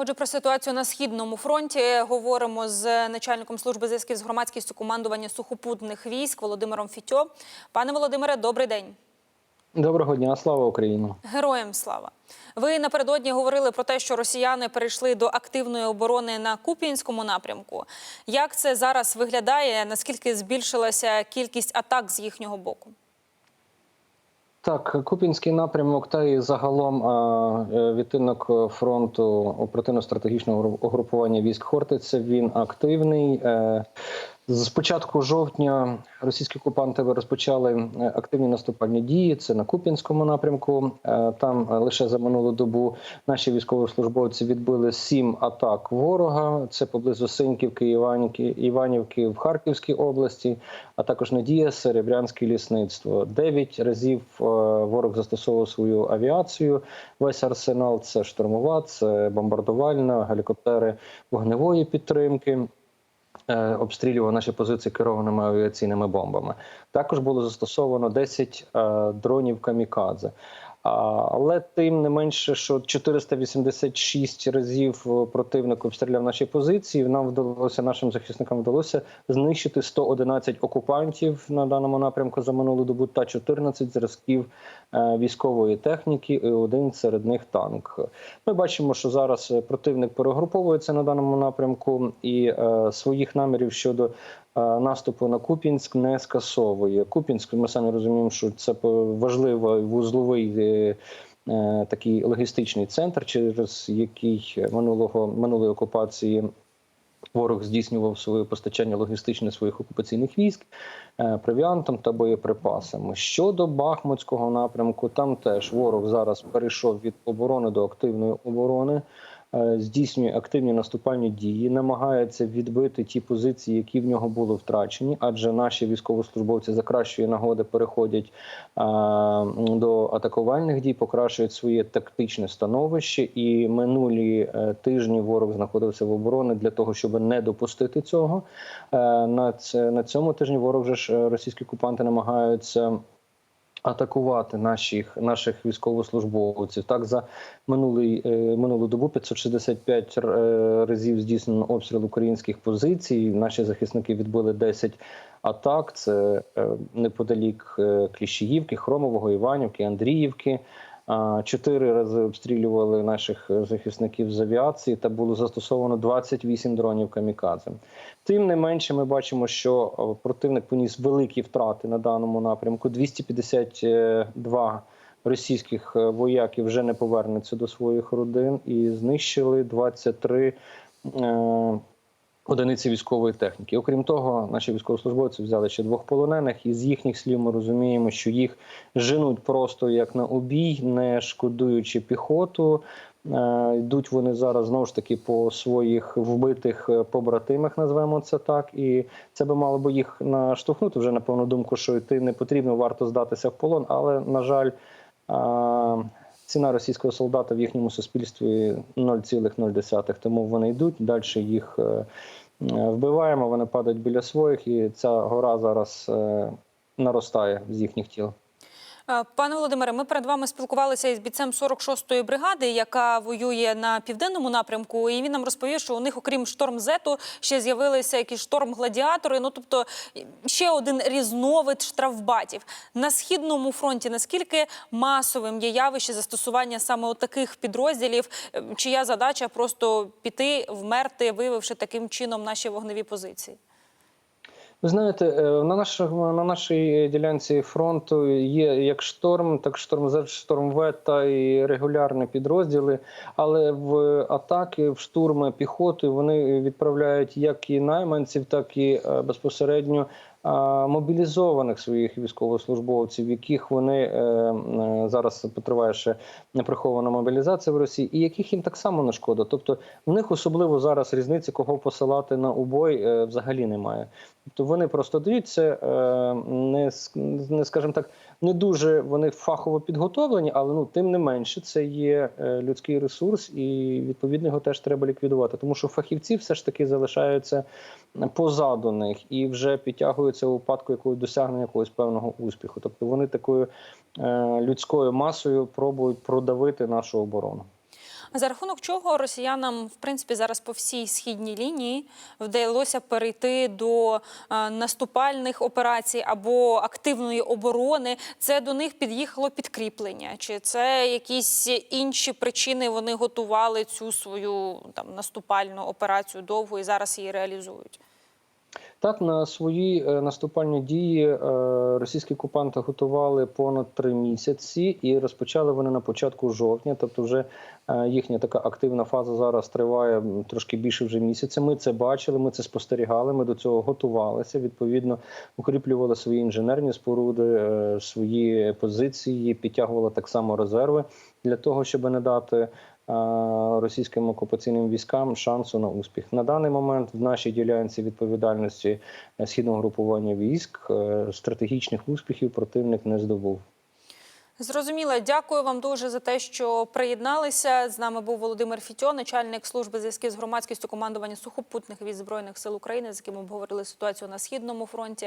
Отже, про ситуацію на східному фронті говоримо з начальником служби зв'язків з громадськістю командування сухопутних військ Володимиром Фітьо. Пане Володимире, добрий день. Доброго дня, слава Україні. Героям слава. Ви напередодні говорили про те, що росіяни перейшли до активної оборони на Куп'янському напрямку. Як це зараз виглядає? Наскільки збільшилася кількість атак з їхнього боку? Так, Купінський напрямок та і загалом е, відтинок фронту оперативно-стратегічного угрупування військ Хортиця він активний. З початку жовтня російські окупанти розпочали е, активні наступальні дії. Це на Куп'янському напрямку. Е, Там е, лише за минулу добу наші військовослужбовці відбили сім атак ворога. Це поблизу Синьківки, Іванівки, Іванівки в Харківській області, а також Надія, Серебрянське лісництво. Дев'ять разів ворог застосовував свою авіацію. Весь арсенал це штурмова, це бомбардувальна, гелікоптери вогневої підтримки обстрілював наші позиції керованими авіаційними бомбами. Також було застосовано 10 е, дронів камікадзе. Але тим не менше, що 486 разів е, противник обстріляв наші позиції. Нам вдалося нашим захисникам вдалося знищити 111 окупантів на даному напрямку за минулу добу та 14 зразків е, військової техніки. І один серед них танк. Ми бачимо, що зараз е, противник перегруповується на даному напрямку і е, своїх намірів щодо е, наступу на Купінськ не скасовує. Купінськ, ми самі розуміємо, що це важливий вузловий е, е, такий логістичний центр, через який минулого минулої окупації. Ворог здійснював своє постачання логістичне своїх окупаційних військ е, провіантом та боєприпасами. Щодо Бахмутського напрямку, там теж ворог зараз перейшов від оборони до активної оборони, здійснює активні наступальні дії, намагається відбити ті позиції, які в нього були втрачені, адже наші військовослужбовці за кращої нагоди переходять е, до атакувальних дій, покращують своє тактичне становище. І минулі е, тижні ворог знаходився в обороні для того, щоб не допустити цього. Е, На цьому тижні ворог вже ж е, російські окупанти намагаються. Атакувати наших наших військовослужбовців так за минулий е, минулу добу 565 е, разів здійснено обстріл українських позицій. Наші захисники відбили 10 атак. Це е, неподалік Кліщіївки, Хромового, Іванівки, Андріївки. Чотири рази обстрілювали наших е, захисників з авіації та було застосовано 28 дронів камікадзе. Тим не менше, ми бачимо, що е, противник поніс великі втрати на даному напрямку. 252 російських е, вояків вже не повернуться до своїх родин і знищили 23 е, одиниці військової техніки. Окрім того, наші військовослужбовці взяли ще двох полонених, і з їхніх слів ми розуміємо, що їх женуть просто як на обій, не шкодуючи піхоту. Е, Йдуть вони зараз знову ж таки по своїх вбитих е, побратимах, назвемо це так, і це би мало би їх наштовхнути вже на певну думку, що йти не потрібно, варто здатися в полон. Але на жаль, е, ціна російського солдата в їхньому суспільстві 0,0. Тому вони йдуть далі їх е, е, вбиваємо. Вони падають біля своїх, і ця гора зараз е, наростає з їхніх тіл. Е, Пане Володимире, ми перед вами спілкувалися із бійцем 46-ї бригади, яка воює на південному напрямку. І він нам розповів, що у них, окрім шторм Зету, ще з'явилися якісь шторм гладіатори. Ну тобто ще один різновид штрафбатів на східному фронті. Наскільки масовим є явище застосування саме таких підрозділів? Е, Чия задача просто піти, вмерти, виявивши таким чином наші вогневі позиції? Ви знаєте, е, на нашому на нашій ділянці фронту є як шторм, так шторм за шторм В та і регулярні підрозділи. Але в атаки, в штурми піхоти вони відправляють як і найманців, так і е, безпосередньо мобілізованих своїх військовослужбовців, яких вони е, е, зараз потриває ще неприхована мобілізація в Росії, і яких їм так само не шкода. Тобто в них особливо зараз різниці, кого посилати на убой, е, взагалі немає. Тобто вони просто дивіться, не скажімо так, не дуже вони фахово підготовлені, але ну тим не менше це є е, людський ресурс, і відповідно його теж треба ліквідувати. Тому що фахівці все ж таки залишаються позаду них і вже підтягуються у випадку якогось досягнення якогось певного успіху. Тобто вони такою е, людською масою пробують продавити нашу оборону. За рахунок чого росіянам, в принципі, зараз по всій східній лінії вдалося перейти до е, наступальних операцій або активної оборони? Це до них під'їхало підкріплення? Чи це якісь інші причини? Вони готували цю свою там наступальну операцію довго і зараз її реалізують? Так, на свої е, наступальні дії е, російські окупанти готували понад три місяці, і розпочали вони на початку жовтня. Тобто, вже е, їхня така активна фаза зараз триває трошки більше вже місяця. Ми це бачили, ми це спостерігали. Ми до цього готувалися. Відповідно, укріплювали свої інженерні споруди, свої позиції, підтягували так само резерви для того, щоб не дати російським окупаційним військам шансу на успіх. На даний момент в нашій ділянці відповідальності е, східного групування військ е, стратегічних успіхів противник не здобув. Зрозуміло. Дякую вам дуже за те, що приєдналися. З нами був Володимир Фітьо, начальник служби зв'язків з громадськістю командування сухопутних військ збройних сил України, з яким обговорили ситуацію на східному фронті.